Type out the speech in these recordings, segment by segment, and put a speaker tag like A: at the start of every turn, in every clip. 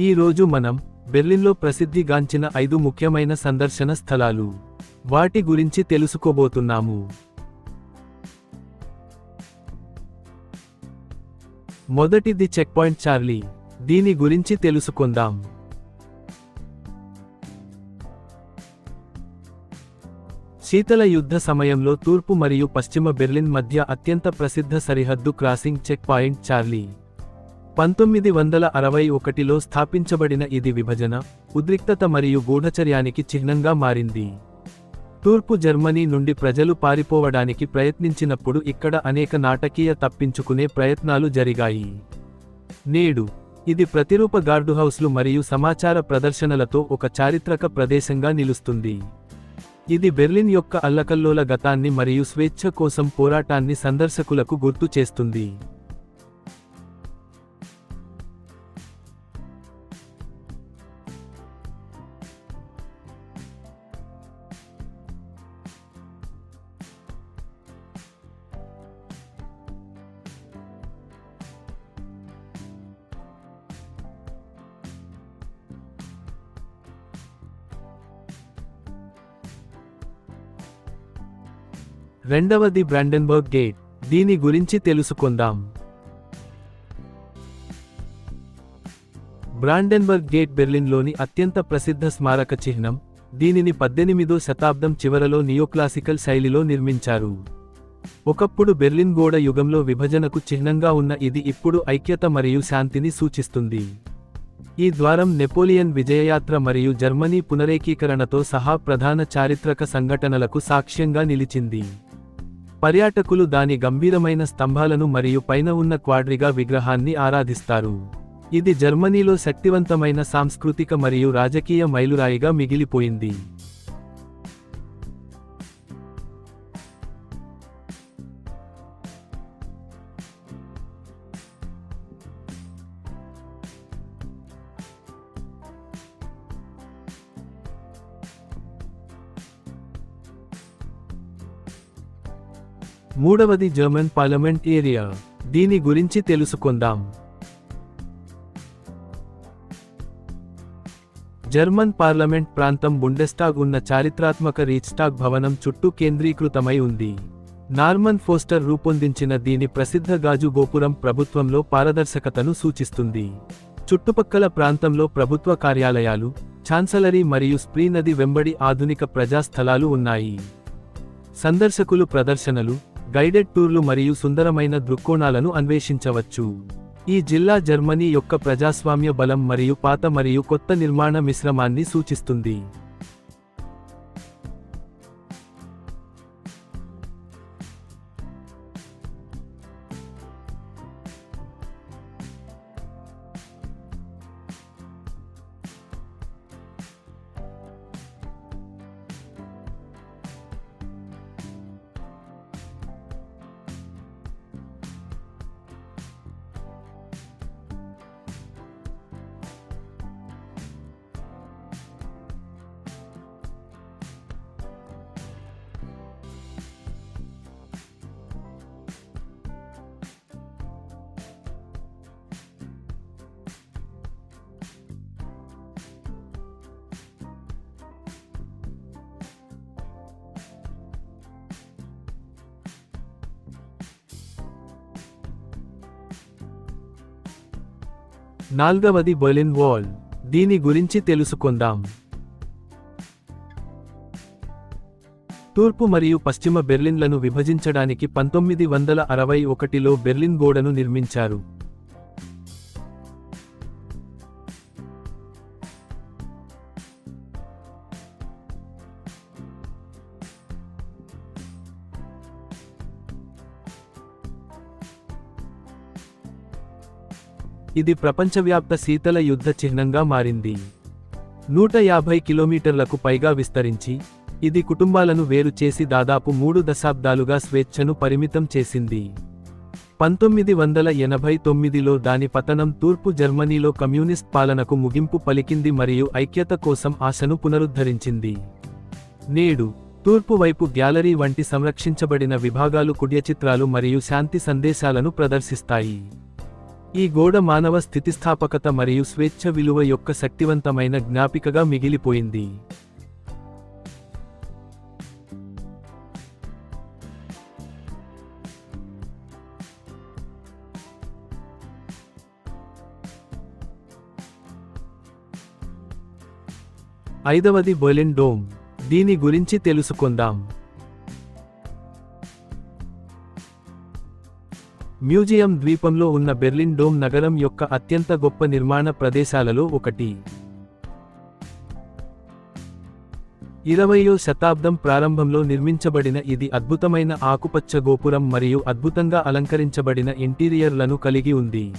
A: ఈ రోజు మనం బెర్లిన్లో ప్రసిద్ధిగాంచిన ఐదు ముఖ్యమైన సందర్శన స్థలాలు. వాటి గురించి తెలుసుకోబోతున్నాము. మొదటిది చెక్ పాయింట్ చార్లీ. దీని గురించి తెలుసుకుందాం. శీతల యుద్ధ సమయంలో తూర్పు మరియు పశ్చిమ బెర్లిన్ మధ్య అత్యంత ప్రసిద్ధ సరిహద్దు క్రాసింగ్ చెక్ పాయింట్ చార్లీ. పంతొమ్మిది వందల అరవై ఒకటిలో స్థాపించబడిన ఇది విభజన ఉద్రిక్తత మరియు గూఢచర్యానికి చిహ్నంగా మారింది. తూర్పు జర్మనీ నుండి ప్రజలు పారిపోవడానికి ప్రయత్నించినప్పుడు ఇక్కడ అనేక నాటకీయ తప్పించుకునే ప్రయత్నాలు జరిగాయి. నేడు ఇది ప్రతిరూప గార్డుహౌస్లు మరియు సమాచార ప్రదర్శనలతో ఒక చారిత్రక ప్రదేశంగా నిలుస్తుంది. ఇది బెర్లిన్ యొక్క అల్లకల్లోల గతాన్ని మరియు స్వేచ్ఛ కోసం పోరాటాన్ని సందర్శకులకు గుర్తు చేస్తుంది. రెండవది బ్రాండెన్బర్గ్ గేట్. దీని గురించి తెలుసుకుందాం. బ్రాండెన్బర్గ్ గేట్ బెర్లిన్లోని అత్యంత ప్రసిద్ధ స్మారక చిహ్నం దీనిని పద్దెనిమిదో శతాబ్దం చివరలో నియోక్లాసికల్ శైలిలో నిర్మించారు. ఒకప్పుడు బెర్లిన్ గోడ యుగంలో విభజనకు చిహ్నంగా ఉన్న ఇది ఇప్పుడు ఐక్యత మరియు శాంతిని సూచిస్తుంది. ఈ ద్వారం నెపోలియన్ విజయయాత్ర మరియు జర్మనీ పునరేకీకరణతో సహా ప్రధాన చారిత్రక సంఘటనలకు సాక్ష్యంగా నిలిచింది. పర్యాటకులు దాని గంభీరమైన స్తంభాలను మరియు పైన ఉన్న క్వాడ్రిగా విగ్రహాన్ని ఆరాధిస్తారు. ఇది జర్మనీలో శక్తివంతమైన సాంస్కృతిక మరియు రాజకీయ మైలురాయిగా మిగిలిపోయింది. మూడవది జర్మన్ పార్లమెంట్ ఏరియా. దీని గురించి తెలుసుకుందాం. జర్మన్ పార్లమెంట్ ప్రాంతం బుండెస్టాగ్ ఉన్న చారిత్రాత్మక రీచ్స్టాగ్ భవనం చుట్టూ కేంద్రీకృతమై ఉంది. నార్మన్ ఫోస్టర్ రూపొందించిన దీని ప్రసిద్ధ గాజు గోపురం ప్రభుత్వంలో పారదర్శకతను సూచిస్తుంది. చుట్టుపక్కల ప్రాంతంలో ప్రభుత్వ కార్యాలయాలు ఛాన్సలరీ మరియు స్ప్రీ నది వెంబడి ఆధునిక ప్రజా స్థలాలు ఉన్నాయి. సందర్శకులు ప్రదర్శనలు గైడెడ్ టూర్లు మరియు సుందరమైన దృక్కోణాలను అన్వేషించవచ్చు. ఈ జిల్లా జర్మనీ యొక్క ప్రజాస్వామ్య బలం మరియు పాత మరియు కొత్త నిర్మాణ మిశ్రమాన్ని సూచిస్తుంది. నాల్గవది బెర్లిన్ వాల్. దీని గురించి తెలుసుకుందాం. తూర్పు మరియు పశ్చిమ బెర్లిన్లను విభజించడానికి పంతొమ్మిది వందల అరవై ఒకటిలో బెర్లిన్ గోడను నిర్మించారు. ఇది ప్రపంచవ్యాప్త శీతల యుద్ధ చిహ్నంగా మారింది. నూట యాభై కిలోమీటర్లకు పైగా విస్తరించి ఇది కుటుంబాలను వేరు చేసి దాదాపు మూడు దశాబ్దాలుగా స్వేచ్ఛను పరిమితం చేసింది. పంతొమ్మిది వందల ఎనభై తొమ్మిదిలో దాని పతనం తూర్పు జర్మనీలో కమ్యూనిస్ట్ పాలనకు ముగింపు పలికింది మరియు ఐక్యత కోసం ఆశను పునరుద్ధరించింది. నేడు తూర్పు వైపు గ్యాలరీ వంటి సంరక్షించబడిన విభాగాలు కుడ్యచిత్రాలు మరియు శాంతి సందేశాలను ప్రదర్శిస్తాయి. ఈ గోడ మానవ స్థితిస్థాపకత మరియు స్వేచ్ఛ విలువ యొక్క శక్తివంతమైన జ్ఞాపికగా మిగిలిపోయింది. ఐదవది బొలిన్ డోమ్. దీని గురించి తెలుసుకుందాం. మ్యూజియం ద్వీపంలో ఉన్న బెర్లిన్ డోమ్ నగరం యొక్క అత్యంత గొప్ప నిర్మాణ ప్రదేశాలలో ఒకటి. ఇరవయో శతాబ్దం ప్రారంభంలో నిర్మించబడిన ఇది అద్భుతమైన ఆకుపచ్చ గోపురం మరియు అద్భుతంగా అలంకరించబడిన ఇంటీరియర్లను కలిగి ఉంది.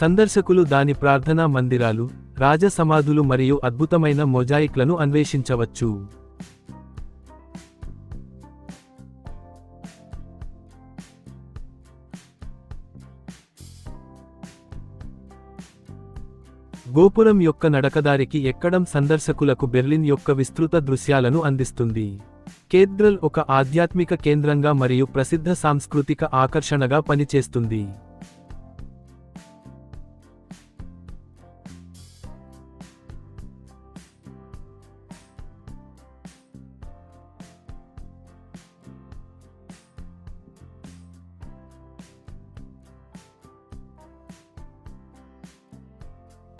A: సందర్శకులు దాని ప్రార్థనా మందిరాలు రాజ సమాధులు మరియు అద్భుతమైన మొజాయిక్లను అన్వేషించవచ్చు. గోపురం యొక్క నడకదారికి ఎక్కడం సందర్శకులకు బెర్లిన్ యొక్క విస్తృత దృశ్యాలను అందిస్తుంది. కేథ్రల్ ఒక ఆధ్యాత్మిక కేంద్రంగా మరియు ప్రసిద్ధ సాంస్కృతిక ఆకర్షణగా పనిచేస్తుంది.